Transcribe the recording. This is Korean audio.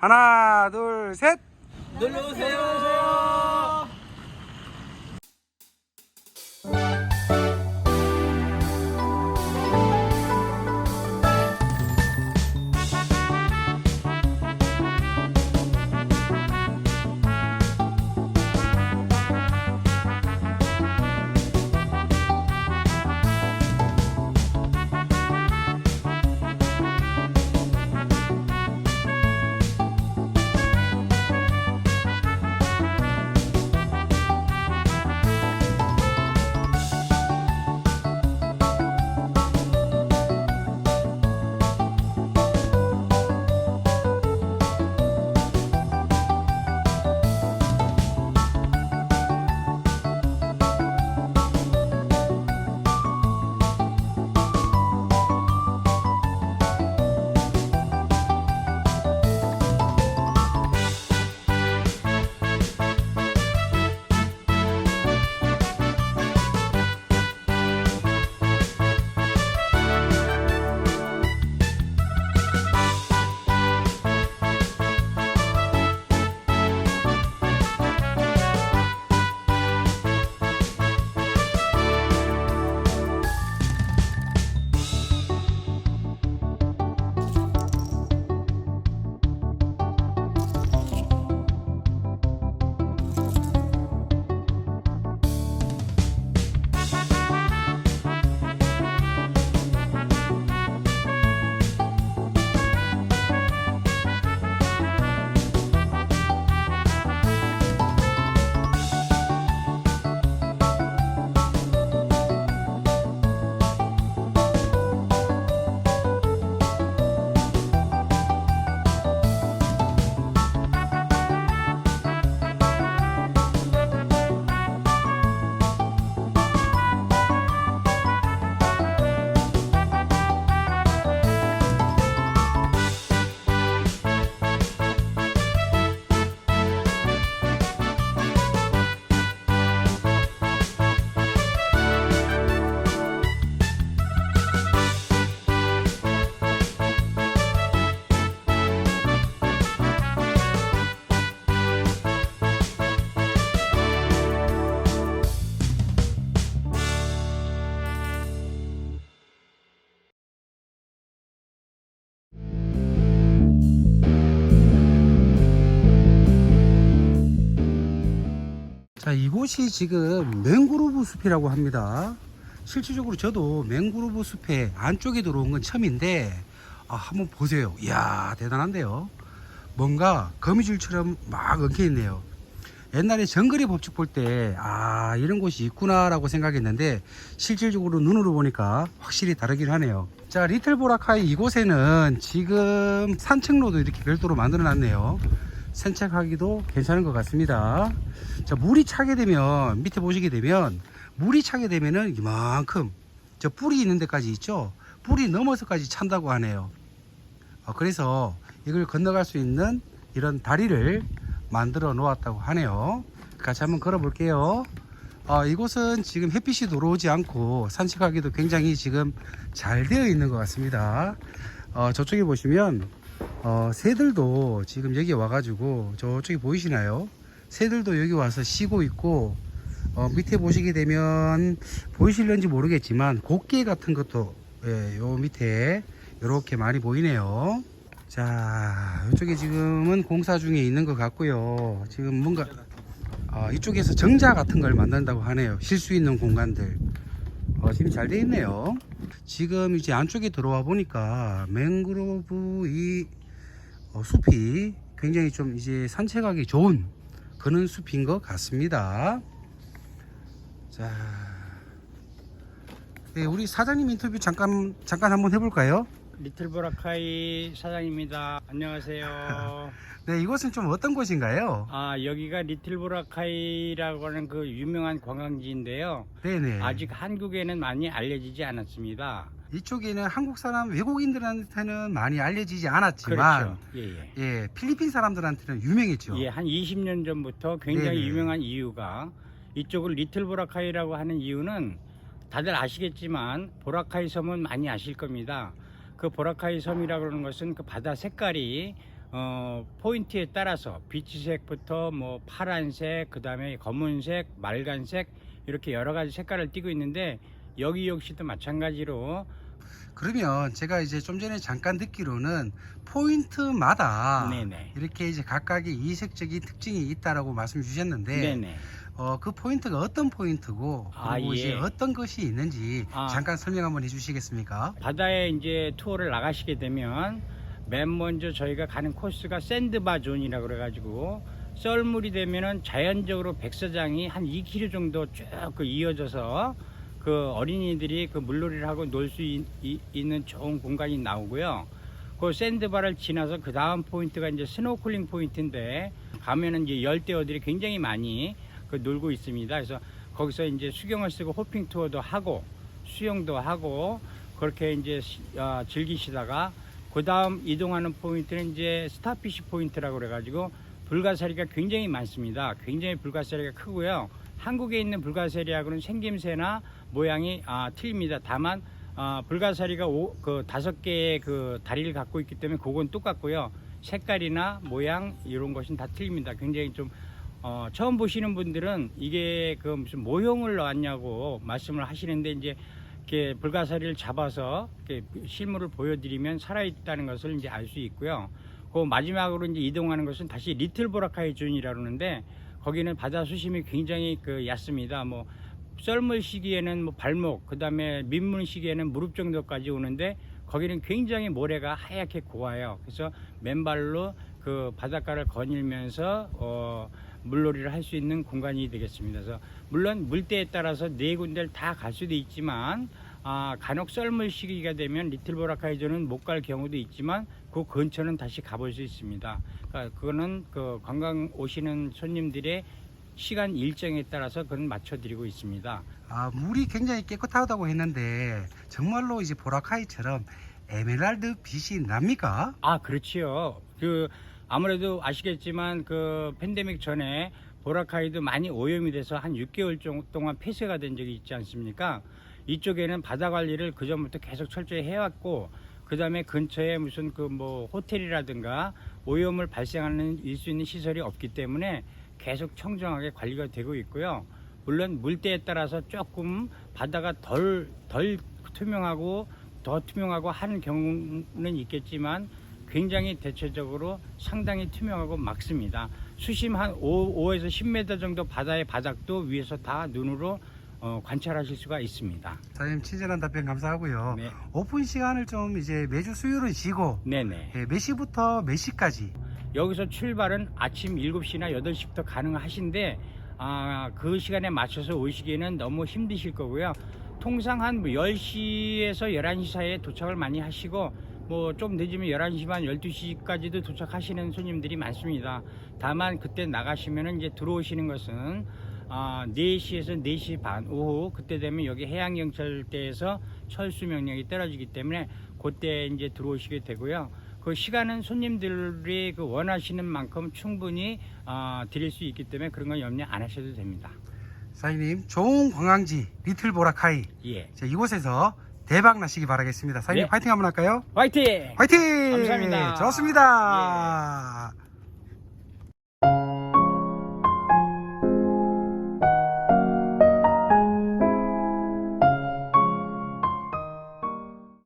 하나, 둘, 셋. 놀러 오세요. 이곳이 지금 맹그로브 숲이라고 합니다. 실질적으로 저도 맹그로브 숲의 안쪽에 들어온 건 처음인데, 아, 한번 보세요. 이야, 대단한데요. 뭔가 거미줄처럼 막 엉켜 있네요. 옛날에 정글의 법칙 볼 때, 아, 이런 곳이 있구나라고 생각했는데, 실질적으로 눈으로 보니까 확실히 다르긴 하네요. 자, 리틀 보라카이 이곳에는 지금 산책로도 이렇게 별도로 만들어 놨네요. 산책하기도 괜찮은 것 같습니다. 자, 물이 차게 되면, 밑에 보시게 되면, 물이 차게 되면은 이만큼, 저 뿌리 있는 데까지 있죠? 뿌리 넘어서까지 찬다고 하네요. 어, 그래서 이걸 건너갈 수 있는 이런 다리를 만들어 놓았다고 하네요. 같이 한번 걸어 볼게요. 어, 이곳은 지금 햇빛이 들어오지 않고 산책하기도 굉장히 지금 잘 되어 있는 것 같습니다. 어, 저쪽에 보시면 어, 새들도 지금 여기 와가지고 저쪽에 보이시나요? 새들도 여기 와서 쉬고 있고 어, 밑에 보시게 되면 보이실런지 모르겠지만 곡개 같은 것도 예, 요 밑에 이렇게 많이 보이네요. 자, 이쪽에 지금은 공사 중에 있는 것 같고요. 지금 뭔가 어, 이쪽에서 정자 같은 걸 만든다고 하네요. 쉴 수 있는 공간들. 어, 지금 잘 돼 있네요. 지금 이제 안쪽에 들어와 보니까 맹그로브 이 어, 숲이 굉장히 좀 이제 산책하기 좋은 그런 숲인 것 같습니다. 자, 네, 우리 사장님 인터뷰 잠깐 잠깐 한번 해볼까요? 리틀보라카이 사장입니다. 안녕하세요. 네, 이곳은 좀 어떤 곳인가요? 아 여기가 리틀보라카이라고 하는 그 유명한 관광지인데요. 네네. 아직 한국에는 많이 알려지지 않았습니다. 이쪽에는 한국 사람 외국인들한테는 많이 알려지지 않았지만 그렇죠. 예, 예. 예, 필리핀 사람들한테는 유명했죠. 예, 한 20년 전부터 굉장히 네네. 유명한 이유가 이쪽을 리틀보라카이라고 하는 이유는 다들 아시겠지만 보라카이 섬은 많이 아실 겁니다. 그 보라카이 섬이라고 하는 것은 그 바다 색깔이 어, 포인트에 따라서 비치색부터 뭐 파란색, 그 다음에 검은색, 말간색 이렇게 여러 가지 색깔을 띠고 있는데 여기 역시도 마찬가지로 그러면 제가 이제 좀 전에 잠깐 듣기로는 포인트마다 네네. 이렇게 이제 각각의 이색적인 특징이 있다라고 말씀 주셨는데 네네. 어, 그 포인트가 어떤 포인트고 아, 그리고 이제 예. 어떤 것이 있는지 아. 잠깐 설명 한번 해주시겠습니까? 바다에 이제 투어를 나가시게 되면 맨 먼저 저희가 가는 코스가 샌드바 존이라 그래가지고 썰물이 되면은 자연적으로 백사장이 한 2km 정도 쭉그 이어져서 그 어린이들이 그 물놀이를 하고 놀 수 있는 좋은 공간이 나오고요. 그 샌드바를 지나서 그 다음 포인트가 이제 스노클링 포인트인데 가면은 이제 열대어들이 굉장히 많이 그 놀고 있습니다. 그래서 거기서 이제 수경을 쓰고 호핑 투어도 하고 수영도 하고 그렇게 이제 시- 아, 즐기시다가 그 다음 이동하는 포인트는 이제 스타피시 포인트라고 그래가지고 불가사리가 굉장히 많습니다. 굉장히 불가사리가 크고요. 한국에 있는 불가사리하고는 생김새나 모양이 아, 틀립니다. 다만 아, 불가사리가 오, 그 다섯 개의 그 다리를 갖고 있기 때문에 그건 똑같고요. 색깔이나 모양 이런 것은 다 틀립니다. 굉장히 좀 어, 처음 보시는 분들은 이게 그 무슨 모형을 넣었냐고 말씀을 하시는데 이제 이렇게 불가사리를 잡아서 이렇게 실물을 보여드리면 살아있다는 것을 이제 알 수 있고요. 그 마지막으로 이제 이동하는 것은 다시 리틀 보라카이 존이라 그러는데 거기는 바다 수심이 굉장히 그 얕습니다. 뭐 썰물 시기에는 뭐 발목, 그 다음에 민물 시기에는 무릎 정도까지 오는데 거기는 굉장히 모래가 하얗게 고와요. 그래서 맨발로 그 바닷가를 거닐면서 어, 물놀이를 할 수 있는 공간이 되겠습니다. 그래서 물론 물때에 따라서 네 군데를 다 갈 수도 있지만 아, 간혹 썰물 시기가 되면 리틀 보라카이저는 못 갈 경우도 있지만 그 근처는 다시 가볼 수 있습니다. 그러니까 그거는 그 관광 오시는 손님들의 시간 일정에 따라서 그건 맞춰드리고 있습니다. 아, 물이 굉장히 깨끗하다고 했는데 정말로 이제 보라카이처럼 에메랄드 빛이 납니까? 아, 그렇지요. 그 아무래도 아시겠지만 그 팬데믹 전에 보라카이도 많이 오염이 돼서 한 6개월 정도 동안 폐쇄가 된 적이 있지 않습니까? 이쪽에는 바다 관리를 그 전부터 계속 철저히 해왔고 그 다음에 근처에 무슨 그 뭐 호텔이라든가 오염을 발생하는 일 수 있는 시설이 없기 때문에 계속 청정하게 관리가 되고 있고요. 물론 물때에 따라서 조금 바다가 덜 덜 투명하고 더 투명하고 하는 경우는 있겠지만 굉장히 대체적으로 상당히 투명하고 맑습니다. 수심 한 5, 5에서 10m 정도 바다의 바닥도 위에서 다 눈으로 어, 관찰하실 수가 있습니다. 사장님 친절한 답변 감사하고요. 네. 오픈 시간을 좀 이제 매주 수요일은 쉬고 네네. 예, 몇 시부터 몇 시까지? 여기서 출발은 아침 7시나 8시부터 가능하신데 아, 그 시간에 맞춰서 오시기에는 너무 힘드실 거고요. 통상 한뭐 10시에서 11시 사이에 도착을 많이 하시고 뭐 좀 늦으면 11시 반 12시까지도 도착하시는 손님들이 많습니다. 다만 그때 나가시면은 이제 들어오시는 것은 아, 4시에서 4시 반 오후 그때 되면 여기 해양경찰대에서 철수 명령이 떨어지기 때문에 그때 이제 들어오시게 되고요. 그 시간은 손님들이 그 원하시는 만큼 충분히 아, 드릴 수 있기 때문에 그런 건 염려 안 하셔도 됩니다. 사장님 좋은 관광지 리틀 보라카이 예. 자, 이곳에서 대박 나시기 바라겠습니다. 사장님 네. 파이팅 한번 할까요? 화이팅! 화이팅! 감사합니다. 좋습니다.